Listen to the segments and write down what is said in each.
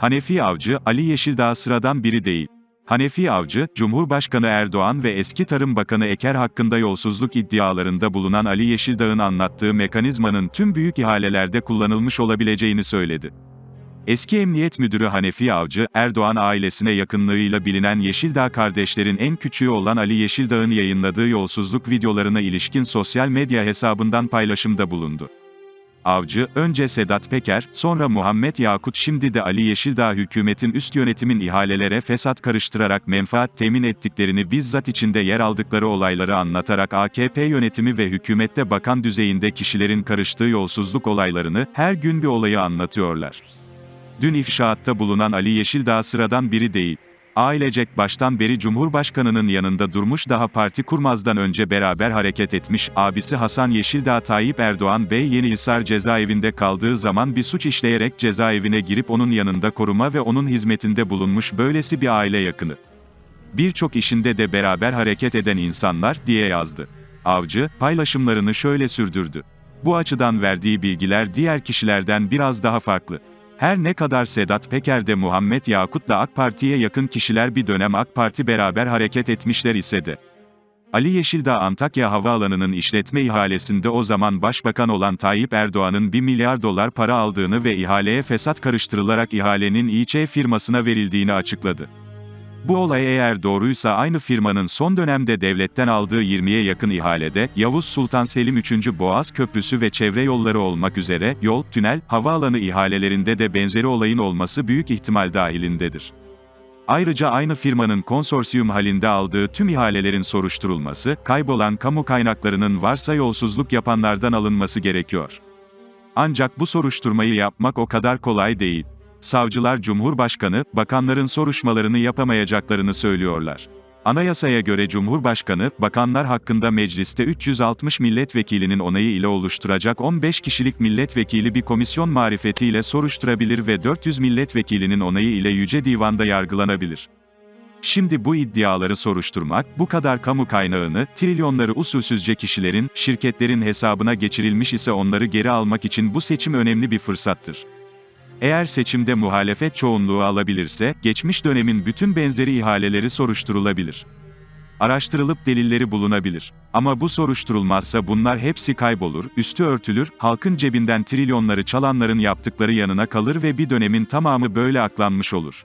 Hanefi Avcı, Ali Yeşildağ sıradan biri değil. Hanefi Avcı, Cumhurbaşkanı Erdoğan ve eski Tarım Bakanı Eker hakkında yolsuzluk iddialarında bulunan Ali Yeşildağ'ın anlattığı mekanizmanın tüm büyük ihalelerde kullanılmış olabileceğini söyledi. Eski Emniyet Müdürü Hanefi Avcı, Erdoğan ailesine yakınlığıyla bilinen Yeşildağ kardeşlerin en küçüğü olan Ali Yeşildağ'ın yayınladığı yolsuzluk videolarına ilişkin sosyal medya hesabından paylaşımda bulundu. Avcı, önce Sedat Peker, sonra Muhammed Yakut şimdi de Ali Yeşildağ hükümetin üst yönetimin ihalelere fesat karıştırarak menfaat temin ettiklerini bizzat içinde yer aldıkları olayları anlatarak AKP yönetimi ve hükümette bakan düzeyinde kişilerin karıştığı yolsuzluk olaylarını, her gün bir olayı anlatıyorlar. Dün ifşaatta bulunan Ali Yeşildağ sıradan biri değil. Ailecek baştan beri Cumhurbaşkanı'nın yanında durmuş daha parti kurmazdan önce beraber hareket etmiş, abisi Hasan Yeşildağ Tayyip Erdoğan Bey Yenihisar cezaevinde kaldığı zaman bir suç işleyerek cezaevine girip onun yanında koruma ve onun hizmetinde bulunmuş böylesi bir aile yakını. Birçok işinde de beraber hareket eden insanlar, diye yazdı. Avcı, paylaşımlarını şöyle sürdürdü. Bu açıdan verdiği bilgiler diğer kişilerden biraz daha farklı. Her ne kadar Sedat Peker de Muhammed Yakut'la AK Parti'ye yakın kişiler bir dönem AK Parti beraber hareket etmişler ise de. Ali Yeşildağ Antakya Havaalanı'nın işletme ihalesinde o zaman başbakan olan Tayyip Erdoğan'ın 1 milyar dolar para aldığını ve ihaleye fesat karıştırılarak ihalenin İÇ firmasına verildiğini açıkladı. Bu olay eğer doğruysa aynı firmanın son dönemde devletten aldığı 20'ye yakın ihalede, Yavuz Sultan Selim 3. Boğaz Köprüsü ve çevre yolları olmak üzere, yol, tünel, havaalanı ihalelerinde de benzeri olayın olması büyük ihtimal dahilindedir. Ayrıca aynı firmanın konsorsiyum halinde aldığı tüm ihalelerin soruşturulması, kaybolan kamu kaynaklarının varsa yolsuzluk yapanlardan alınması gerekiyor. Ancak bu soruşturmayı yapmak o kadar kolay değil. Savcılar Cumhurbaşkanı, bakanların soruşmalarını yapamayacaklarını söylüyorlar. Anayasaya göre Cumhurbaşkanı, bakanlar hakkında mecliste 360 milletvekilinin onayı ile oluşturacak 15 kişilik milletvekili bir komisyon marifetiyle soruşturabilir ve 400 milletvekilinin onayı ile Yüce Divan'da yargılanabilir. Şimdi bu iddiaları soruşturmak, bu kadar kamu kaynağını, trilyonları usulsüzce kişilerin, şirketlerin hesabına geçirilmiş ise onları geri almak için bu seçim önemli bir fırsattır. Eğer seçimde muhalefet çoğunluğu alabilirse, geçmiş dönemin bütün benzeri ihaleleri soruşturulabilir. Araştırılıp delilleri bulunabilir. Ama bu soruşturulmazsa bunlar hepsi kaybolur, üstü örtülür, halkın cebinden trilyonları çalanların yaptıkları yanına kalır ve bir dönemin tamamı böyle aklanmış olur.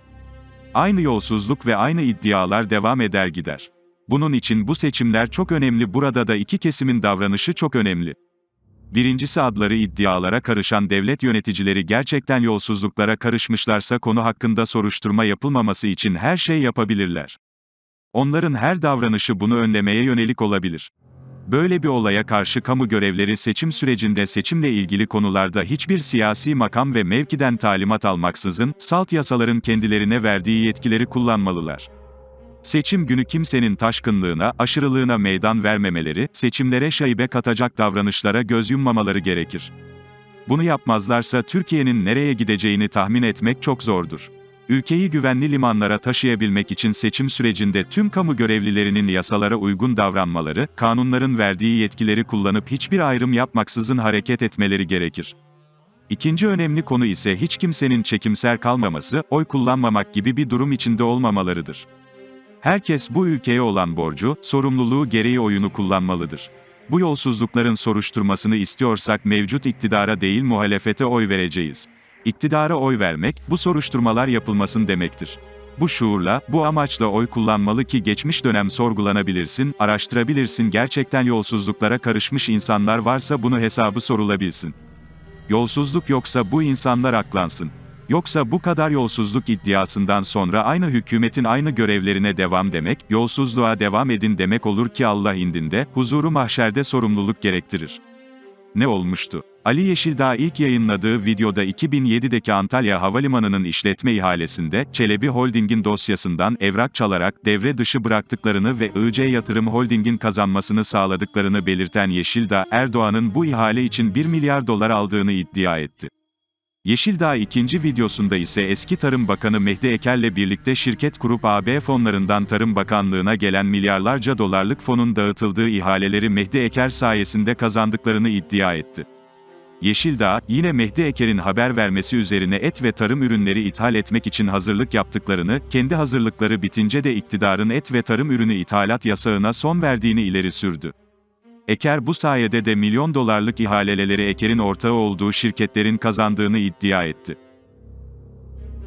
Aynı yolsuzluk ve aynı iddialar devam eder gider. Bunun için bu seçimler çok önemli burada da iki kesimin davranışı çok önemli. Birincisi adları iddialara karışan devlet yöneticileri gerçekten yolsuzluklara karışmışlarsa konu hakkında soruşturma yapılmaması için her şey yapabilirler. Onların her davranışı bunu önlemeye yönelik olabilir. Böyle bir olaya karşı kamu görevleri seçim sürecinde seçimle ilgili konularda hiçbir siyasi makam ve mevkiden talimat almaksızın, salt yasaların kendilerine verdiği yetkileri kullanmalılar. Seçim günü kimsenin taşkınlığına, aşırılığına meydan vermemeleri, seçimlere şaibe katacak davranışlara göz yummamaları gerekir. Bunu yapmazlarsa Türkiye'nin nereye gideceğini tahmin etmek çok zordur. Ülkeyi güvenli limanlara taşıyabilmek için seçim sürecinde tüm kamu görevlilerinin yasalara uygun davranmaları, kanunların verdiği yetkileri kullanıp hiçbir ayrım yapmaksızın hareket etmeleri gerekir. İkinci önemli konu ise hiç kimsenin çekimser kalmaması, oy kullanmamak gibi bir durum içinde olmamalarıdır. Herkes bu ülkeye olan borcu, sorumluluğu gereği oyunu kullanmalıdır. Bu yolsuzlukların soruşturmasını istiyorsak mevcut iktidara değil muhalefete oy vereceğiz. İktidara oy vermek, bu soruşturmalar yapılmasın demektir. Bu şuurla, bu amaçla oy kullanmalı ki geçmiş dönem sorgulanabilirsin, araştırabilirsin gerçekten yolsuzluklara karışmış insanlar varsa bunu hesabı sorulabilsin. Yolsuzluk yoksa bu insanlar aklansın. Yoksa bu kadar yolsuzluk iddiasından sonra aynı hükümetin aynı görevlerine devam demek, yolsuzluğa devam edin demek olur ki Allah indinde, huzuru mahşerde sorumluluk gerektirir. Ne olmuştu? Ali Yeşildağ ilk yayınladığı videoda 2007'deki Antalya Havalimanı'nın işletme ihalesinde, Çelebi Holding'in dosyasından evrak çalarak devre dışı bıraktıklarını ve IC Yatırım Holding'in kazanmasını sağladıklarını belirten Yeşildağ, Erdoğan'ın bu ihale için 1 milyar dolar aldığını iddia etti. Yeşildağ ikinci videosunda ise eski Tarım Bakanı Mehdi Eker'le birlikte şirket kurup AB fonlarından Tarım Bakanlığı'na gelen milyarlarca dolarlık fonun dağıtıldığı ihaleleri Mehdi Eker sayesinde kazandıklarını iddia etti. Yeşildağ, yine Mehdi Eker'in haber vermesi üzerine et ve tarım ürünleri ithal etmek için hazırlık yaptıklarını, kendi hazırlıkları bitince de iktidarın et ve tarım ürünü ithalat yasağına son verdiğini ileri sürdü. Eker bu sayede de milyon dolarlık ihaleleri Eker'in ortağı olduğu şirketlerin kazandığını iddia etti.